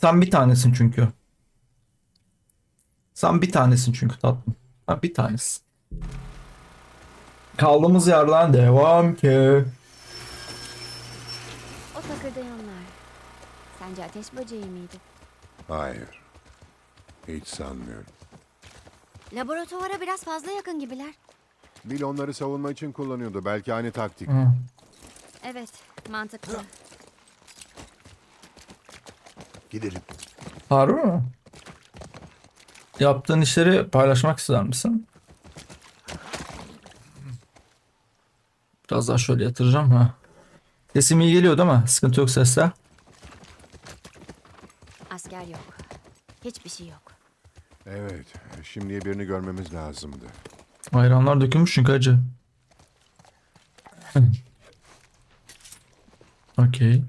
Sen bir tanesin çünkü. Sen bir tanesin çünkü tatlım. Sen bir tanesin. Kaldığımız yerden devam ki. O takırdayanlar. Sence ateş böceği miydi? Hayır. Hiç sanmıyorum. Laboratuvara biraz fazla yakın gibiler. Bill onları savunma için kullanıyordu. Belki aynı taktik. Hı. Evet, mantıklı. Gidelim. Harbi mi? Yaptığın işleri paylaşmak ister misin? Biraz daha şöyle yatıracağım ha. Sesim iyi geliyor değil mi? Sıkıntı yok sesle. Asker yok. Hiçbir şey yok. Evet. Şimdiye birini görmemiz lazımdı. Ayranlar dökülmüş çünkü acı. Okey.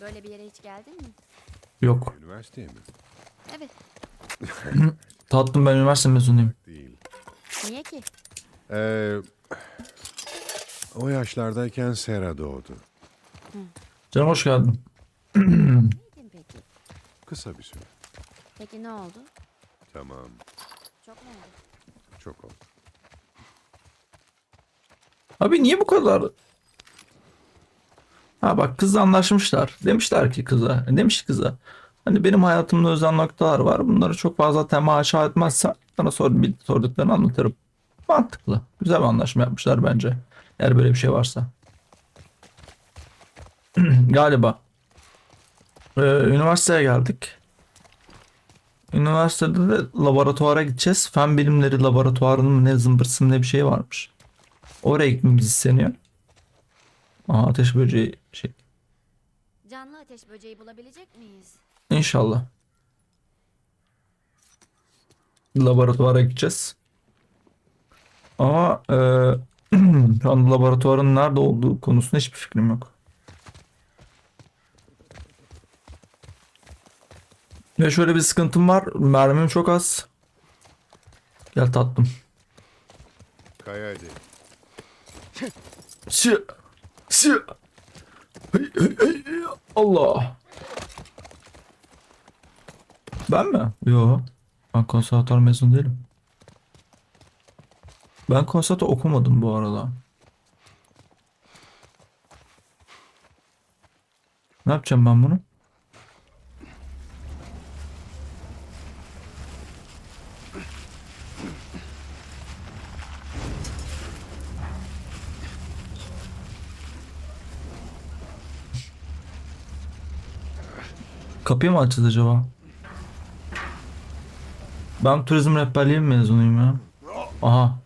Böyle bir yere hiç geldin mi? Yok. Üniversiteye mi? Evet. Tatlım ben üniversite mezunuyum. Değil. Niye ki? Ee, o yaşlardayken Sera doğdu. Canım hoş geldin. Neydin peki? Kısa bir süre. Peki ne oldu? Tamam. Çok mu oldu? Çok oldu. Abi niye bu kadar? Ha bak kızla anlaşmışlar. Demişler ki kıza. Demiş kıza. Hani benim hayatımda özel noktalar var. Bunları çok fazla temaşa etmezsen sana sor, sorduklarını anlatırım. Mantıklı. Güzel bir anlaşma yapmışlar bence. Eğer böyle bir şey varsa. Galiba. Ee, üniversiteye geldik. Üniversitede de laboratuvara gideceğiz. Fen bilimleri laboratuvarının ne zımbırsın ne bir şey varmış. Oraya gitmemiz isteniyor. Aha ateş böceği şey. Canlı ateş böceği bulabilecek miyiz? İnşallah. Laboratuvara gideceğiz. Ama eee şu an laboratuvarın nerede olduğu konusunda hiçbir fikrim yok. Ve şöyle bir sıkıntım var. Mermim çok az. Gel tatlım. Kaya hey, hey. Allah. Ben mi? Yo. Ben konservatuar mezun değilim. Ben konservatuar okumadım bu arada. Ne yapacağım ben bunu? Kapıyı mı açacağız acaba? Ben turizm rehberliği mezunuyum ya. Aha.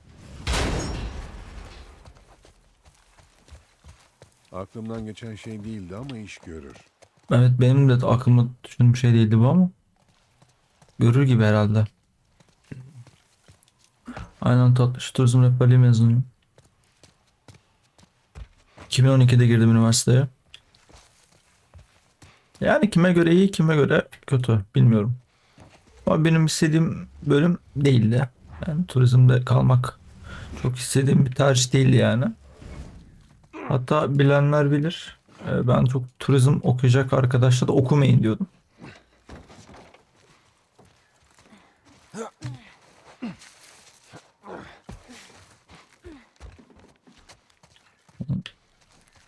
Aklımdan geçen şey değildi ama iş görür. Evet benim de aklımda düşündüğüm bir şey değildi bu ama. Görür gibi herhalde. Aynen tatlı. Şu turizm rehberliği mezunuyum. 2012'de girdim üniversiteye. Yani kime göre iyi kime göre kötü bilmiyorum. Ama benim istediğim bölüm değildi. Yani turizmde kalmak çok istediğim bir tercih değildi yani. Hatta bilenler bilir. e, Ben çok turizm okuyacak arkadaşlar da okumayın diyordum.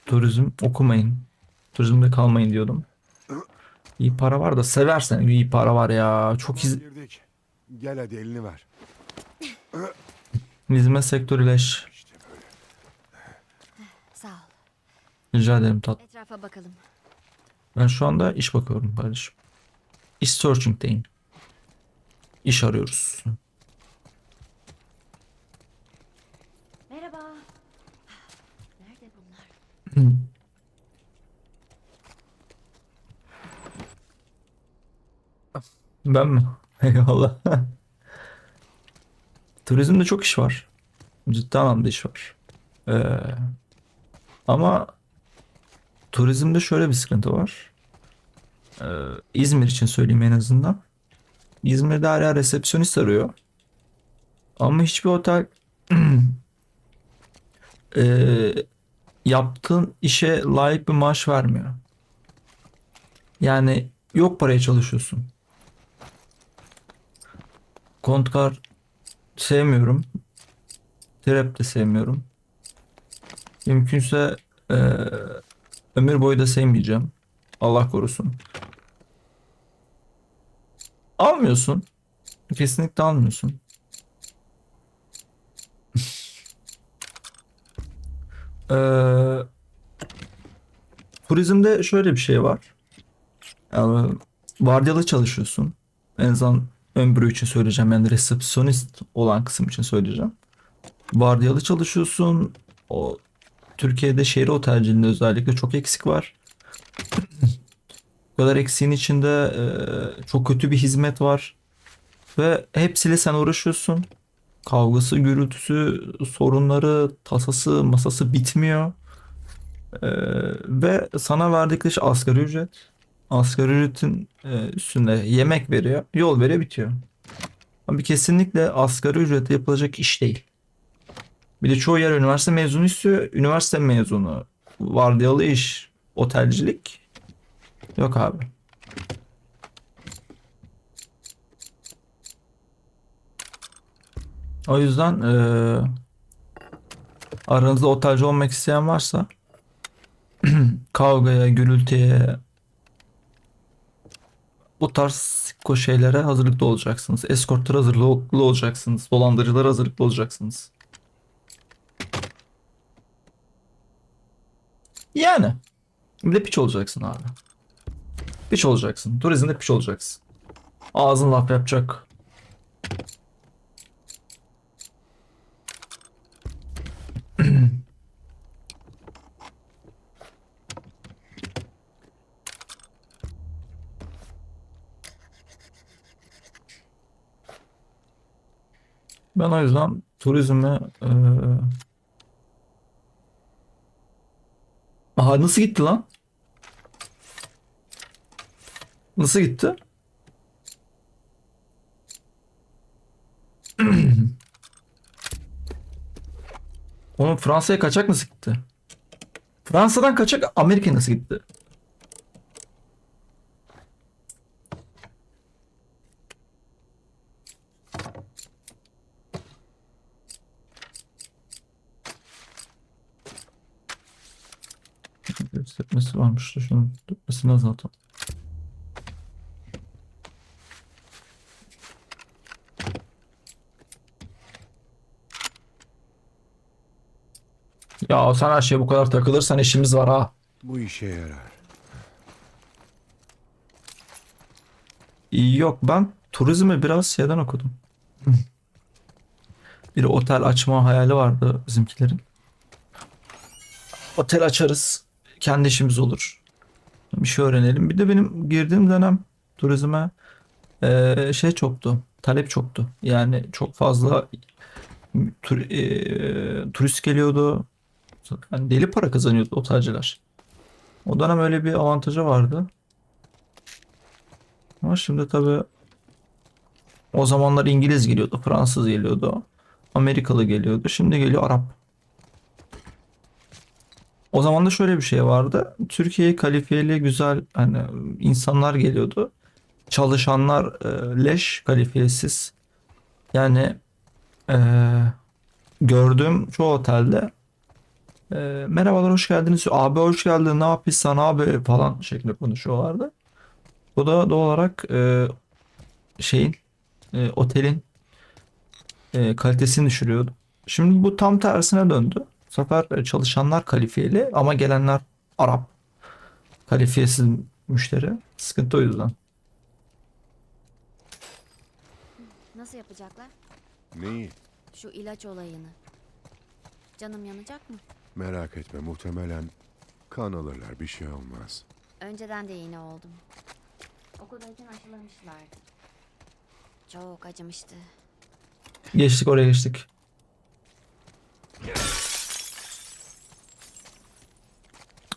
Turizm okumayın. Turizmde kalmayın diyordum. İyi para var da seversen iyi para var ya. Çok iz Girdik. Gel hadi elini ver. hizmet sektörü leş. İşte. Sağ ol. Rica ederim tat. Etrafa bakalım. Ben şu anda iş bakıyorum kardeşim. İş searching'deyim. İş arıyoruz. Merhaba. Nerede bunlar? Ben mi? Eyvallah. Turizmde çok iş var. Ciddi anlamda iş var. Ee, ama turizmde şöyle bir sıkıntı var. Ee, İzmir için söyleyeyim en azından. İzmir'de hala resepsiyonist arıyor. Ama hiçbir otel ee, yaptığın işe layık bir maaş vermiyor. Yani yok paraya çalışıyorsun. Kontkar sevmiyorum. Trap de sevmiyorum. Mümkünse eee, ömür boyu da sevmeyeceğim. Allah korusun. Almıyorsun. Kesinlikle almıyorsun. Eee, turizmde şöyle bir şey var. Yani vardiyalı çalışıyorsun. En azından ömrü için söyleyeceğim. Yani resepsiyonist olan kısım için söyleyeceğim. Vardiyalı çalışıyorsun. O Türkiye'de şehir otelciliğinde özellikle çok eksik var. Bu kadar eksiğin içinde e, çok kötü bir hizmet var. Ve hepsiyle sen uğraşıyorsun. Kavgası, gürültüsü, sorunları, tasası, masası bitmiyor. E, ve sana verdikleri şey asgari ücret. Asgari ücretin e, üstünde yemek veriyor, yol veriyor, bitiyor. Abi kesinlikle asgari ücretle yapılacak iş değil. Bir de çoğu yer üniversite mezunu istiyor. Üniversite mezunu, vardiyalı iş, otelcilik. Yok abi. O yüzden eee aranızda otelci olmak isteyen varsa kavgaya, gürültüye bu tarz şeylere hazırlıklı olacaksınız. Eskortlara hazırlıklı olacaksınız. Dolandırıcılara hazırlıklı olacaksınız. Yani. Bir de piç olacaksın abi. Piç olacaksın. Turizmde piç olacaksın. Ağzın laf yapacak. Ben o yüzden turizme eee Aha nasıl gitti lan? Nasıl gitti? Onun Fransa'ya kaçak nasıl gitti? Fransa'dan kaçak Amerika'ya nasıl gitti? Tepmesi varmış da şunun tepmesini azaltalım. Ya sen her şeye bu kadar takılırsan işimiz var ha. Bu işe yarar. Yok ben turizmi biraz şeyden okudum. Bir otel açma hayali vardı bizimkilerin. Otel açarız. Kendi işimiz olur. Bir şey öğrenelim. Bir de benim girdiğim dönem turizme eee, şey çoktu. Talep çoktu. Yani çok fazla tur- eee, turist geliyordu. Yani deli para kazanıyordu otelciler. O dönem öyle bir avantajı vardı. Ama şimdi tabii o zamanlar İngiliz geliyordu, Fransız geliyordu, Amerikalı geliyordu. Şimdi geliyor Arap. O zaman da şöyle bir şey vardı. Türkiye'ye kalifiyeli güzel hani insanlar geliyordu. Çalışanlar e, leş kalifiyesiz. Yani e, gördüğüm çoğu otelde e, merhabalar hoş geldiniz. Abi hoş geldin ne yapıyorsun abi falan şeklinde konuşuyorlardı. Bu da doğal olarak e, şeyin e, otelin e, kalitesini düşürüyordu. Şimdi bu tam tersine döndü. Bu sefer e, çalışanlar kalifiyeli ama gelenler Arap. Kalifiyesiz müşteri. Sıkıntı o yüzden. Nasıl yapacaklar? Neyi? Şu ilaç olayını. Canım yanacak mı? Merak etme muhtemelen kan alırlar bir şey olmaz. Önceden de iğne oldum. Okuldayken aşılamışlardı. Çok acımıştı. Geçtik oraya geçtik.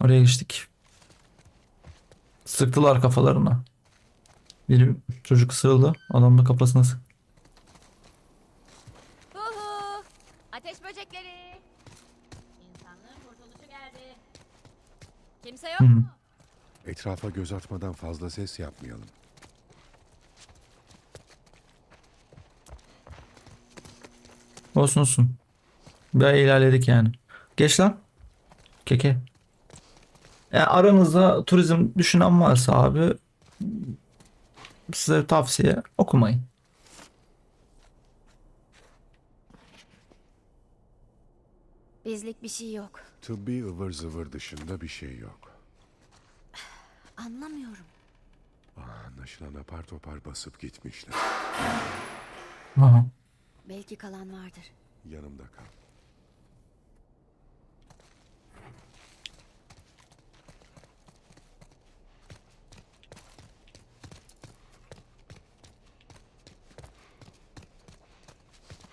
Oraya geçtik. Sıktılar kafalarına. Biri çocuk ısırıldı. Adam da kafasına sık. Hu hu. Ateş böcekleri. İnsanlığın kurtuluşu geldi. Kimse yok Hı mu? Etrafa göz atmadan fazla ses yapmayalım. Olsun olsun. Bir ay ilerledik yani. Geç lan. Keke. Yani aranızda turizm düşünen varsa abi size tavsiye okumayın. Bizlik bir şey yok. Tıbbi ıvır zıvır dışında bir şey yok. Anlamıyorum. Anlaşılan apar topar basıp gitmişler. Aha. Belki kalan vardır. Yanımda kal.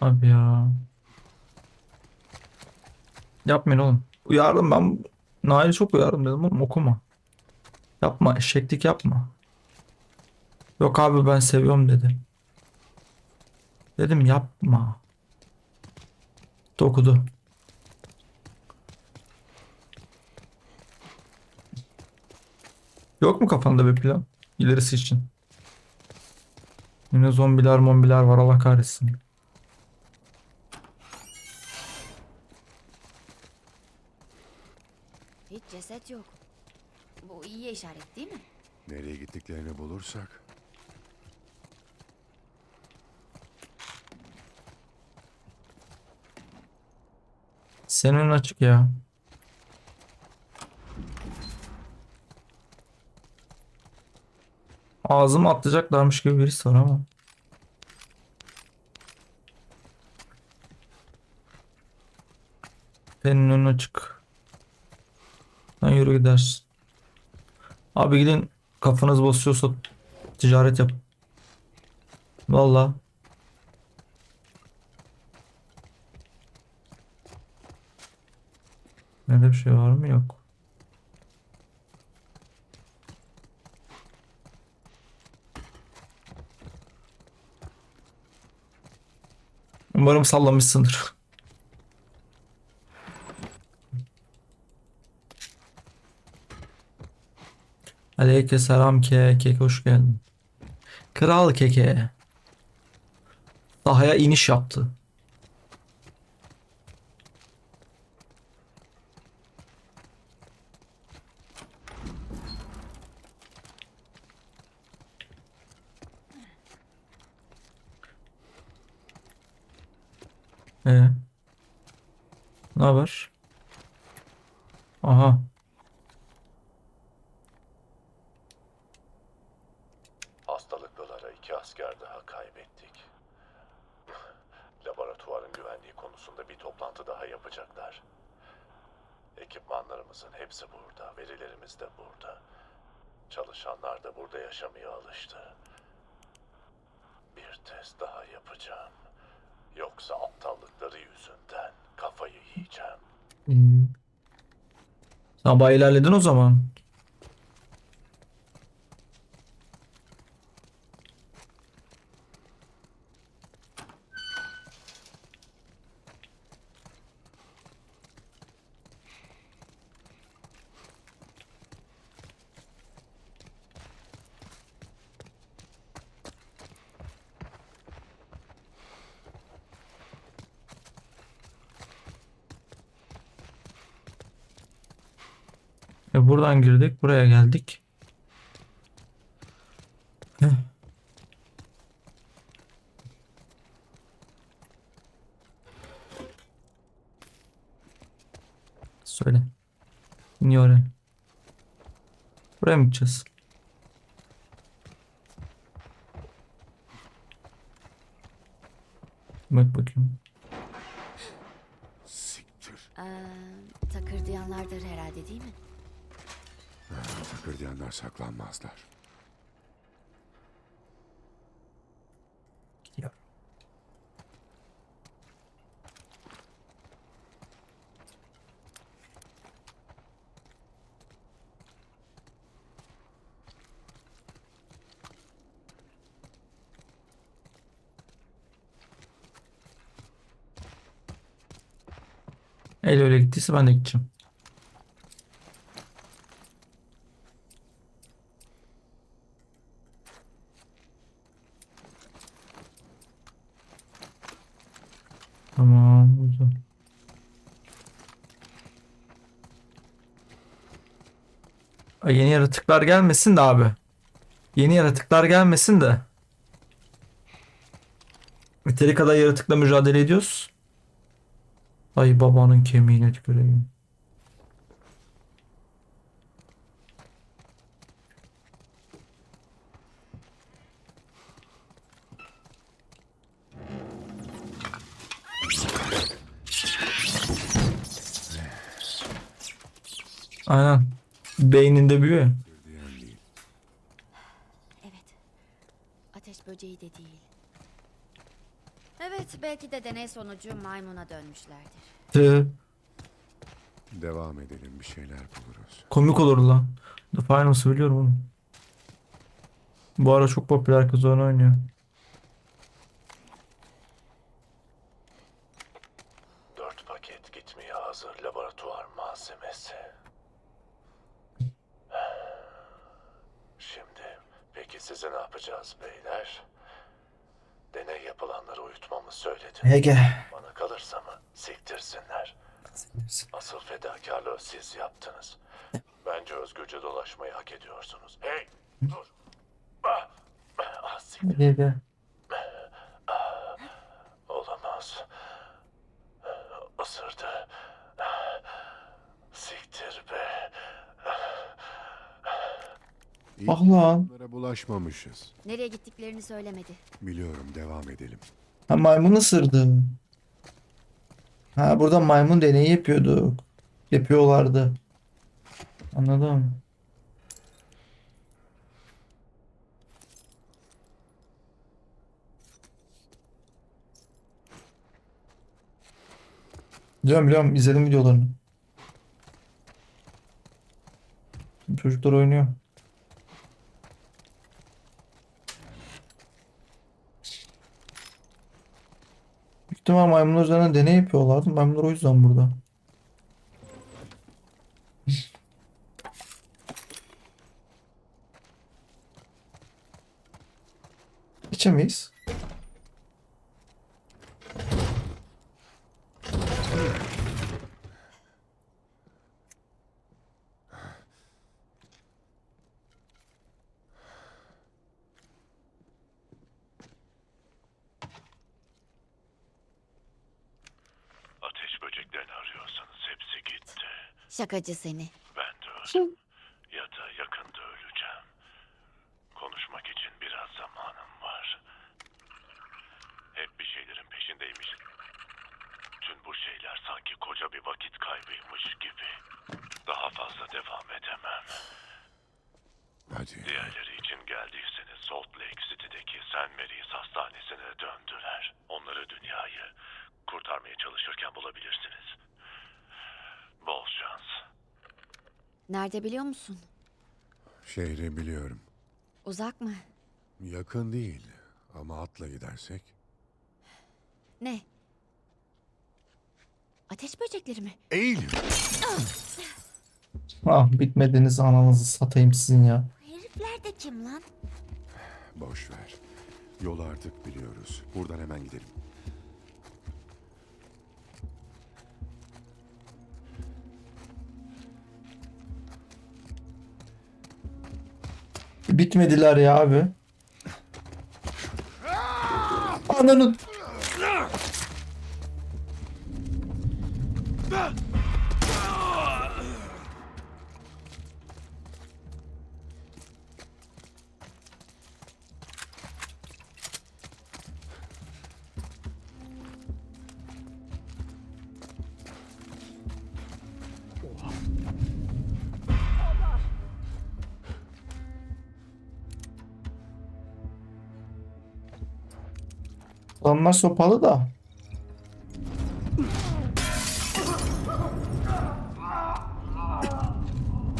Abi ya. Yapmayın oğlum. Uyardım ben. Nail'i çok uyardım dedim oğlum okuma. Yapma eşeklik yapma. Yok abi ben seviyorum dedi. Dedim yapma. Dokudu. Yok mu kafanda bir plan? İlerisi için. Yine zombiler mombiler var Allah kahretsin. Hiç ceset yok. Bu iyi işaret değil mi? Nereye gittiklerini bulursak Senin açık ya. Ağzıma atlayacaklarmış gibi birisi var ama. Senin önün açık. Sen yürü gidersin. Abi gidin kafanız basıyorsa ticaret yap. Vallahi. Nerede bir şey var mı? Yok. Umarım sallamışsındır. Aleyküm selam ke keke hoş geldin. Kral keke. Sahaya iniş yaptı. Ee? Ne haber? Aha. Asker daha kaybettik. Laboratuvarın güvenliği konusunda bir toplantı daha yapacaklar. Ekipmanlarımızın hepsi burada, verilerimiz de burada. Çalışanlar da burada yaşamaya alıştı. Bir test daha yapacağım. Yoksa aptallıkları yüzünden kafayı yiyeceğim. Hmm. Bayağı ilerledin o zaman. E buradan girdik, buraya geldik. Heh. Söyle. Niye oraya? Buraya mı gideceğiz? Bak bakayım. siktir. Ee, takırdayanlardır herhalde değil mi? Kıpırdayanlar saklanmazlar. Gidiyorum. El öyle gittiyse ben de gideceğim. Yeni yaratıklar gelmesin de abi. Yeni yaratıklar gelmesin de. Yeteri kadar yaratıkla mücadele ediyoruz. Ay babanın kemiğine tüküreyim. Aynen. Beyninde büyüyor. Evet. Ateş böceği de değil. Evet, belki de deney sonucu maymuna dönmüşlerdir. Tı. Devam edelim bir şeyler buluruz. Komik olur lan. The Finals'ı biliyorum oğlum. Bu ara çok popüler kız onu oynuyor. Asıl fedakarlığı siz yaptınız. Bence özgürce dolaşmayı hak ediyorsunuz. Hey! Dur! Ah! Ah, siktir. Ege. Olamaz. Isırdı. Siktir be. İyi Ah lan. Bunlara bulaşmamışız. Nereye gittiklerini söylemedi. Biliyorum devam edelim. Ha maymun ısırdı. Ha burada maymun deneyi yapıyorduk. Yapıyorlardı. Anladım. Biliyorum biliyorum izledim videolarını. Çocuklar oynuyor. İhtimal maymunlar üzerine deney yapıyorlardı. Maymunlar o yüzden burada. İçemeyiz. Ateş böceklerini arıyorsanız hepsi gitti. Şakacı seni. Ben de öldüm. Ya Nerede biliyor musun? Şehri biliyorum. Uzak mı? Yakın değil. Ama atla gidersek. Ne? Ateş böcekleri mi? Eğil. Ah bitmediniz ananızı satayım sizin ya. Herifler de kim lan? Boş ver. Yolu artık biliyoruz. Buradan hemen gidelim. Bitmediler ya abi. Ananın. Adamlar sopalı da.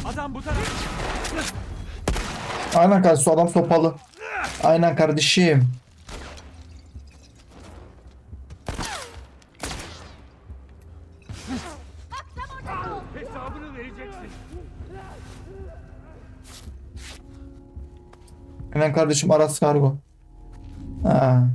Adam bu taraf. Aynen kardeşim adam sopalı. Aynen kardeşim. Aynen kardeşim Aras Kargo. Ha.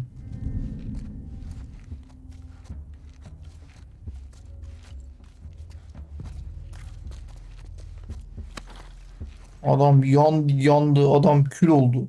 Adam yandı yandı adam kül oldu.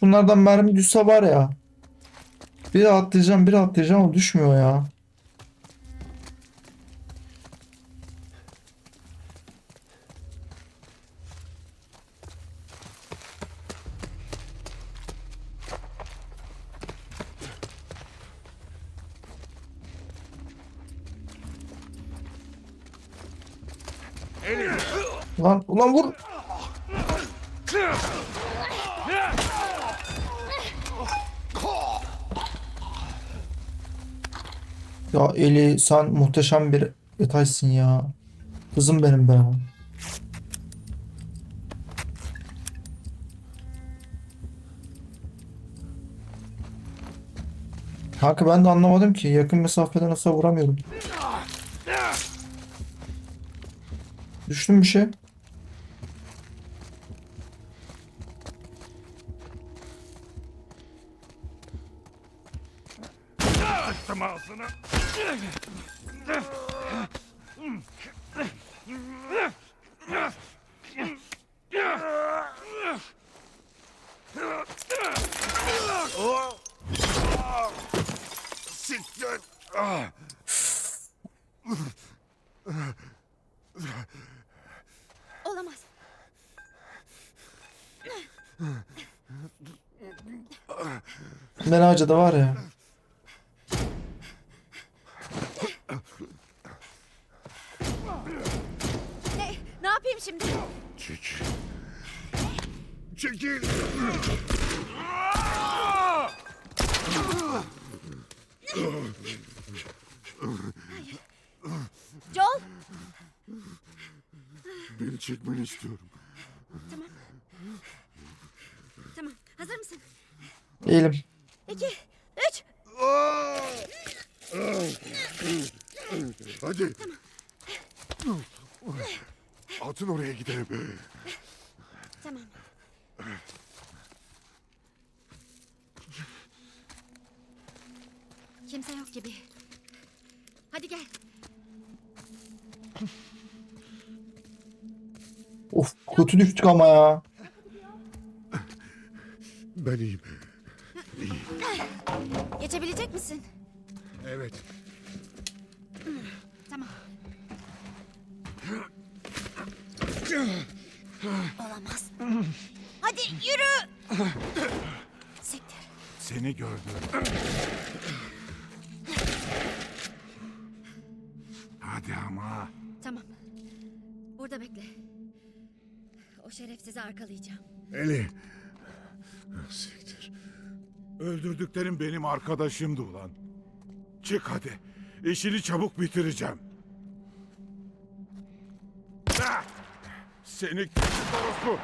Bunlardan mermi düşse var ya. Biri atlayacağım, biri atlayacağım ama düşmüyor ya. Lan ulan vur. Ya Eli sen muhteşem bir detaysın ya. Kızım benim be. Kanka ben de anlamadım ki yakın mesafeden nasıl vuramıyorum. Düştüm bir şey. Ben acıda var ya. Ne? Ne yapayım şimdi? Çekil. Çekil. Joel? Beni çekmeni istiyorum. Tamam. Hazır mısın? Değilim. İki, üç. Hadi. Atın oraya gidelim. Tamam. Kimse yok gibi. Hadi gel. Of kötü düştük ama ya. Ben iyiyim. Geçebilecek misin? Evet. Tamam. Olamaz. Hadi yürü. Siktir. Seni gördüm. O şerefsizi arkalayacağım. Eli. Siktir. Öldürdüklerim benim arkadaşımdı ulan. Çık hadi. İşini çabuk bitireceğim. Ah! Seni küçük orospu.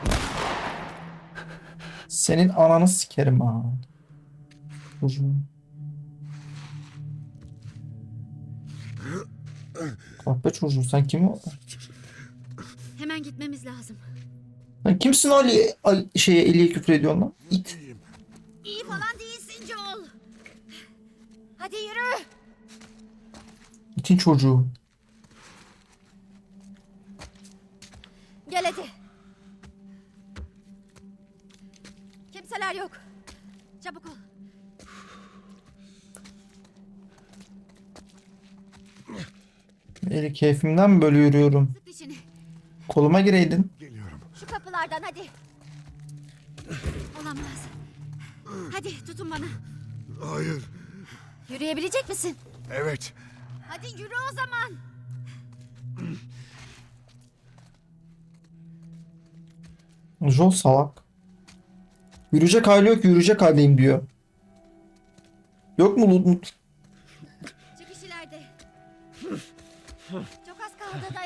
Senin ananı sikerim ha. Çocuğum. Kahpe çocuğu sen kim o? Hemen gitmemiz lazım. Sen kimsin Ali, Ali şeye Eli'ye küfür ediyorsun lan? İt. İyi falan değilsin Joel. Hadi yürü. İtin çocuğu. Gel hadi. Kimseler yok. Çabuk ol. Eli keyfimden mi böyle yürüyorum? Sık dişini. Koluma gireydin. Geliyorum. Şu kapılardan hadi. Olamaz. Hadi tutun bana. Hayır. Yürüyebilecek misin? Evet. Hadi yürü o zaman. Joel salak. Yürüyecek hali yok yürüyecek haldeyim diyor. Yok mu Lut? Çıkış ileride. Çok az kaldı dayan.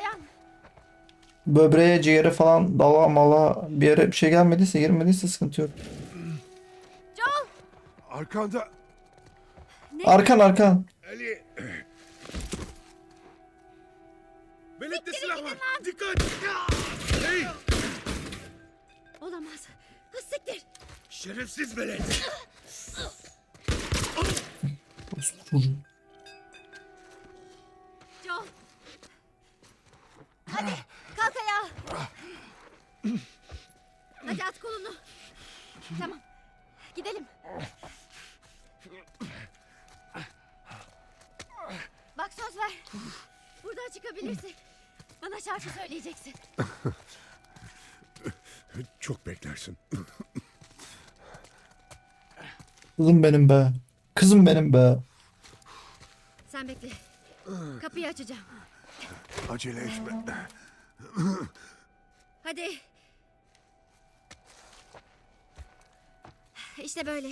Böbreğe, ciğere falan dala mala bir yere bir şey gelmediyse girmediyse sıkıntı yok. Joel. Arkanda Arkan arkan. Ali. Belette silah var. Dikkat. Hey! Olamaz. Ha, Siktir. Şerefsiz velet. Joel. Hadi kalk ayağa. Hadi at kolunu. Tamam. Gidelim. Bak söz ver. Buradan çıkabilirsin. Bana şarkı söyleyeceksin. Çok beklersin. Kızım benim be. Kızım benim be. Sen bekle. Kapıyı açacağım. Acele etme. Hadi. İşte böyle.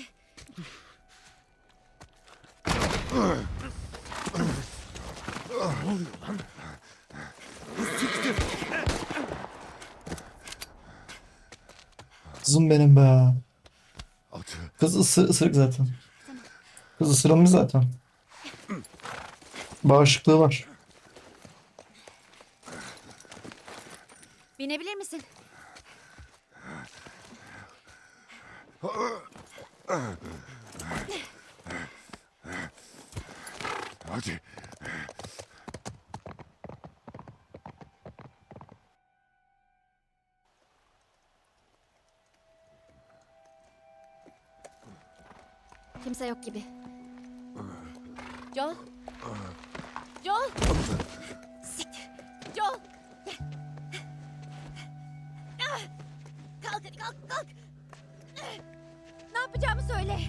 Kızım benim be. Atı. Kız ısı, ısırık zaten. Kız ısırılmış zaten. Bağışıklığı var. Binebilir misin? Hadi. Kimse yok gibi. Joel. Joel. Kalk kalk. Ne yapacağımı söyle.